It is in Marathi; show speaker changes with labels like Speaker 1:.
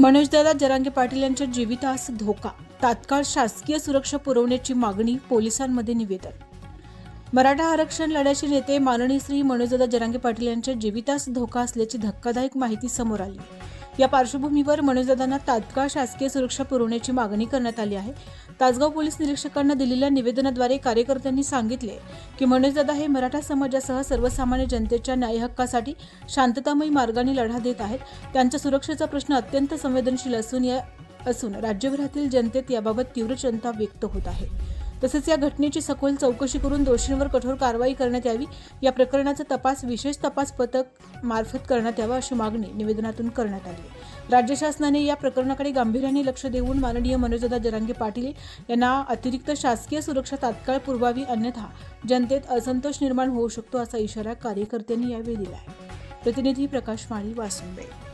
Speaker 1: मनोजदादा जरांगे पाटील यांच्या जीवितास धोका. तात्काळ शासकीय सुरक्षा पुरवण्याची मागणी पोलिसांमध्ये निवेदन. मराठा आरक्षण लढ्याचे नेते माननीय श्री मनोजदादा जरांगे पाटील यांच्या जीवितास धोका असल्याची धक्कादायक माहिती समोर आली. या पार्श्वभूमीवर मनोजदादांना तात्काळ शासकीय सुरक्षा पुरवण्याची मागणी करण्यात आली आहे. तासगाव पोलीस निरीक्षकांना दिलेल्या निवेदनाद्वारे कार्यकर्त्यांनी सांगितले की मनोजदादा हे मराठा समाजासह सर्वसामान्य जनतेच्या न्यायहक्कासाठी शांततामयी मार्गाने लढा देत आहेत. त्यांच्या सुरक्षेचा प्रश्न अत्यंत संवेदनशील असून या असून राज्यभरातील जनतेत याबाबत तीव्र चिंता व्यक्त होत आहे. तसेच या घटनेची सखोल चौकशी करून दोषींवर कठोर कारवाई करण्यात यावी. या प्रकरणाचा तपास विशेष तपास पथक मार्फत करण्यात यावा अशी मागणी निवेदनातून करण्यात आली राज्य शासनाने या प्रकरणाकडे गांभीर्याने लक्ष देऊन माननीय मनोजदा जरांगे पाटील यांना अतिरिक्त शासकीय सुरक्षा तात्काळ पुरवावी अन्यथा जनतेत असंतोष निर्माण होऊ शकतो असा इशारा कार्यकर्त्यांनी यावेळी दिला आहे. प्रतिनिधी प्रकाश माळी वासुंबे.